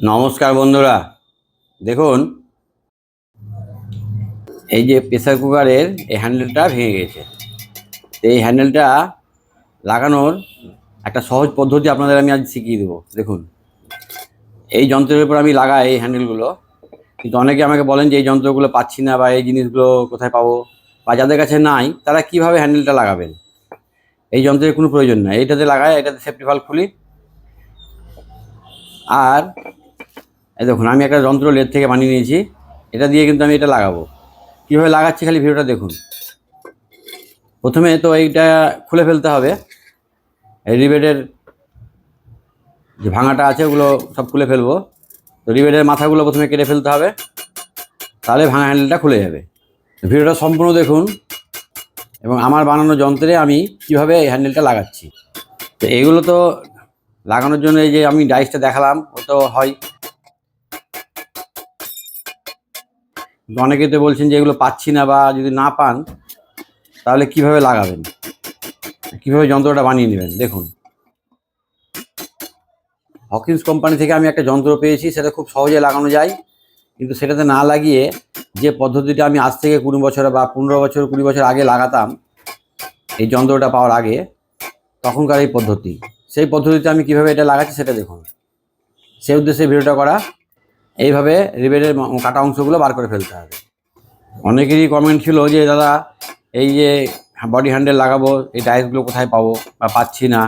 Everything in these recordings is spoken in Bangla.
নমস্কার বন্ধুরা। দেখুন, এই যে প্রেসার কুকারের এই হ্যান্ডেলটা ভেঙে গেছে। এই হ্যান্ডেলটা লাগানোর একটা সহজ পদ্ধতি আপনাদের আমি আজ শিখিয়ে দেবো। দেখুন, এই যন্ত্রের উপর আমি লাগাই এই হ্যান্ডেলগুলো। কিন্তু অনেকে আমাকে বলেন যে এই যন্ত্রগুলো পাচ্ছি না বা এই জিনিসগুলো কোথায় পাবো বা যাদের কাছে নাই, তারা কীভাবে হ্যান্ডেলটা লাগাবেন? এই যন্ত্রের কোনো প্রয়োজন নাই। এইটাতে লাগায় এটাতে সেফটি ভালো খুলি। আর এই দেখুন, আমি একটা যন্ত্র লেদ থেকে বানিয়ে নিয়েছি। এটা দিয়ে কিন্তু আমি এটা লাগাবো। কীভাবে লাগাচ্ছি খালি ভিডিওটা দেখুন। প্রথমে তো এইটা খুলে ফেলতে হবে। এই রিবেটের যে ভাঙাটা আছে, ওগুলো সব খুলে ফেলব। তো রিবেটের মাথাগুলো প্রথমে কেটে ফেলতে হবে। তাহলে ভাঙা হ্যান্ডেলটা খুলে যাবে। ভিডিওটা সম্পূর্ণ দেখুন। এবং আমার বানানো যন্ত্রে আমি কীভাবে এই হ্যান্ডেলটা লাগাচ্ছি। তো এগুলো তো লাগানোর জন্য এই যে আমি ডাইসটা দেখালাম, ও তো হয়। অনেকে তো বলছেন যে এগুলো পাচ্ছি না বা যদি না পান, তাহলে কীভাবে লাগাবেন? কীভাবে যন্ত্রটা বানিয়ে নেবেন? দেখুন। হকিন্স কোম্পানি থেকে আমি একটা যন্ত্র পেয়েছি, সেটা খুব সহজে লাগানো যায়। কিন্তু সেটাতে না লাগিয়ে যে পদ্ধতিটা আমি আজ থেকে কুড়ি বছর বা পনেরো বছর, কুড়ি বছর আগে লাগাতাম, এই যন্ত্রটা পাওয়ার আগে তখনকার এই পদ্ধতি। সেই পদ্ধতিতে আমি কীভাবে এটা লাগাচ্ছি সেটা দেখুন। সেই উদ্দেশ্যে ভিডিওটা করা এইভাবে রিবেটের কাটা অংশগুলো বার করে ফেলতে হবে। অনেকেরই কমেন্ট ছিল যে, দাদা, এই যে বডি হ্যান্ডেল লাগাবো, এই টাইলসগুলো কোথায় পাবো বা পাচ্ছি না?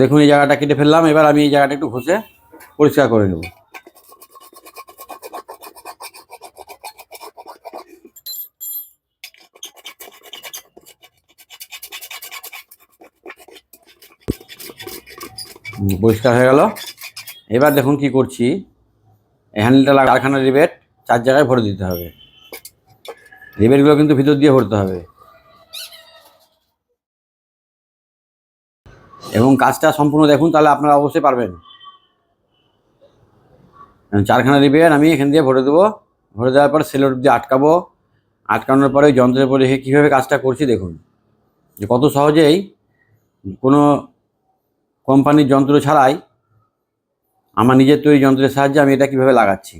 দেখুন, এই জায়গাটা কেটে ফেললাম। এবার আমি এই জায়গাটা একটু ঘষে পরিষ্কার করে নেব। পরিষ্কার হয়ে গেল। এবার দেখুন কি করছি। হ্যান্ডেলটা লাগা কারখানার রিবেট চার জায়গায় ভরে দিতে হবে। রিবেটগুলো কিন্তু ভিতর দিয়ে ভরতে হবে। এবং কাজটা সম্পূর্ণ দেখুন, তাহলে আপনারা অবশ্যই পারবেন। চারখানা রিবেট আমি এখান দিয়ে ভরে দেবো। ভরে দেওয়ার পর সেলোট দিয়ে আটকাবো। আটকানোর পরে ওই যন্ত্রের পরে রেখে কীভাবে কাজটা করছি দেখুন। যে কত সহজেই কোনো কোম্পানির যন্ত্র ছাড়াই আমার নিজের তৈরি যন্ত্রের সাহায্যে আমি এটা কীভাবে লাগাচ্ছি?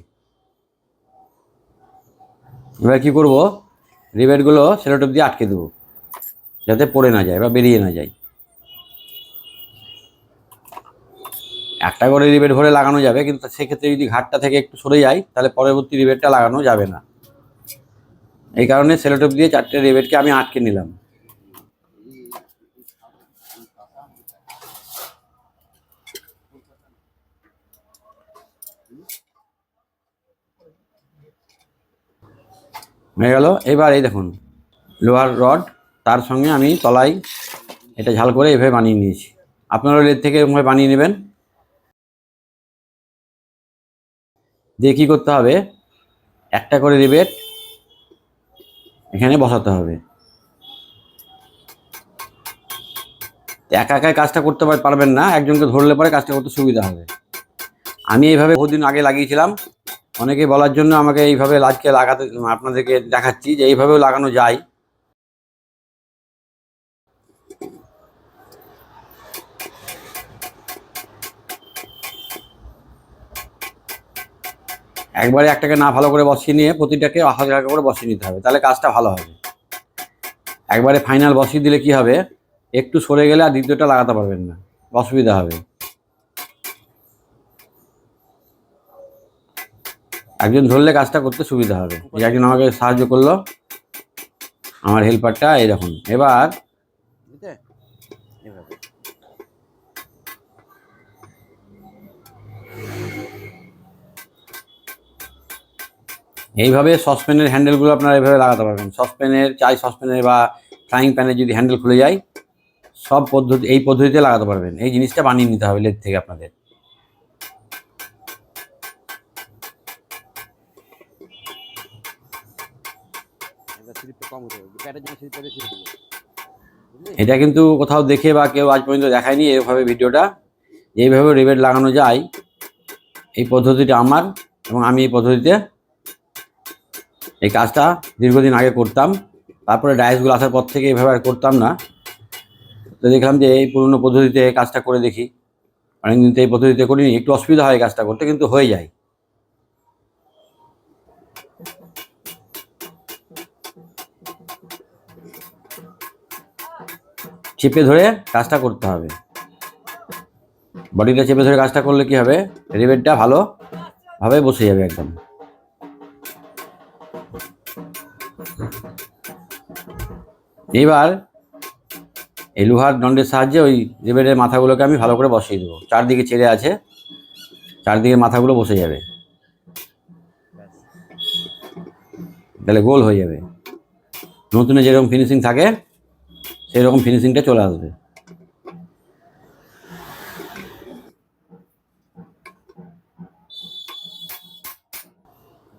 এবার কী করব? রিবেটগুলো সেলোটেপ দিয়ে আটকে দেবো, যাতে পড়ে না যায় বা বেরিয়ে না যায়। একটা করে রিবেট ভরে লাগানো যাবে, কিন্তু সেক্ষেত্রে যদি ঘাটটা থেকে একটু সরে যায়, তাহলে পরবর্তী রিবেটটা লাগানো যাবে না। এই কারণে সেলোটেপ দিয়ে চারটে রিবেটকে আমি আটকে নিলাম। হয়ে গেল। এবার এই দেখুন, লোহার রড, তার সঙ্গে আমি তলায় এটা ঝাল করে এভাবে বানিয়ে নিয়েছি। আপনারা এর থেকে এরকমভাবে বানিয়ে নেবেন। দিয়ে কী করতে হবে? একটা করে রিবেট এখানে বসাতে হবে। একা একাই কাজটা করতে পারবেন না, একজনকে ধরলে পরে কাজটা করতে সুবিধা হবে। আমি এইভাবে বহুদিন আগে লাগিয়েছিলাম অনেকে বলার জন্য আমাকে এইভাবে আজকে লাগাতে, আপনাদেরকে দেখাচ্ছি যে এইভাবেও লাগানো যায়। একবারে একটাকে না ভালো করে বসিয়ে নিয়ে প্রতিটাকে হালকা হালকা করে বসিয়ে নিতে হবে, তাহলে কাজটা ভালো হবে। একবারে ফাইনাল বসিয়ে দিলে কি হবে? একটু সরে গেলে আর দ্বিতীয়টা লাগাতে পারবেন না, অসুবিধা হবে। একজন ধরলে কাজটা করতে সুবিধা হবে। একজন আমাকে সাহায্য করল আমার হেল্পারটা এই দেখুন এবার এইভাবে সসপ্যানের হ্যান্ডেলগুলো আপনারা এইভাবে লাগাতে পারবেন। সসপ্যানের চাই সসপ্যানের বা ফ্রাইং প্যানের যদি হ্যান্ডেল খুলে যায় সব পদ্ধতি এই পদ্ধতিতে লাগাতে পারবেন। এই জিনিসটা বানিয়ে নিতে হবে লেদ থেকে আপনাদের। এটা কিন্তু কোথাও দেখে বা কেউ আজ পর্যন্ত দেখায়নি এইভাবে ভিডিওটা। এইভাবে রিবেট লাগানো যায়, এই পদ্ধতিটা আমার এবং আমি এই পদ্ধতিতে এই কাজটা দীর্ঘদিন আগে করতাম। তারপরে ডায়েসগুলো আসার পর থেকে এইভাবে আর করতাম না। তো দেখলাম যে এই পুরনো পদ্ধতিতে কাজটা করে দেখি। অনেকদিন তো এই পদ্ধতিতে করিনি, একটু অসুবিধা হয় কাজটা করতে, কিন্তু হয়ে যায়। চেপে ধরে কাজটা করতে হবে। বডিটা চেপে ধরে কাজটা করলে কি হবে? রিবেটটা ভালো ভাবে বসে যাবে একদম। এবার এই লোহার দণ্ডের সাহায্যে ওই রিবেটের মাথাগুলোকে আমি ভালো করে বসিয়ে দেবো। চারদিকে ছেড়ে আছে চারদিকে মাথাগুলো বসে যাবে। তাহলে গোল হয়ে যাবে। নতুনে যেরকম ফিনিশিং থাকে সেই রকম ফিনিশিংটা চলে আসবে।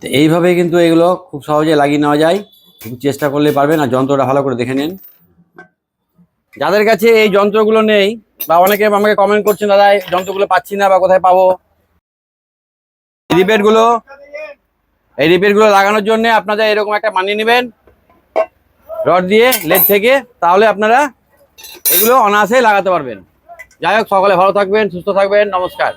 তো এইভাবে কিন্তু এগুলো খুব সহজে লাগিয়ে নেওয়া যায়। একটু চেষ্টা করলে পারবেন, আর যন্ত্রটা ভালো করে দেখে নিন। যাদের কাছে এই যন্ত্রগুলো নেই, বা অনেকে আমাকে কমেন্ট করছেন, দাদা যন্ত্রগুলো পাচ্ছি না, বা কোথায় পাবো? রিপেয়ারগুলো এই রিপেয়ারগুলো লাগানোর জন্য আপনারা এরকম একটা মানিয়ে নেবেন। রড দিয়ে লেট থেকে, তাহলে আপনারা এগুলো অনায়াসে লাগাতে পারবেন। যাই হোক, সকালে ভালো থাকবেন, সুস্থ থাকবেন, নমস্কার।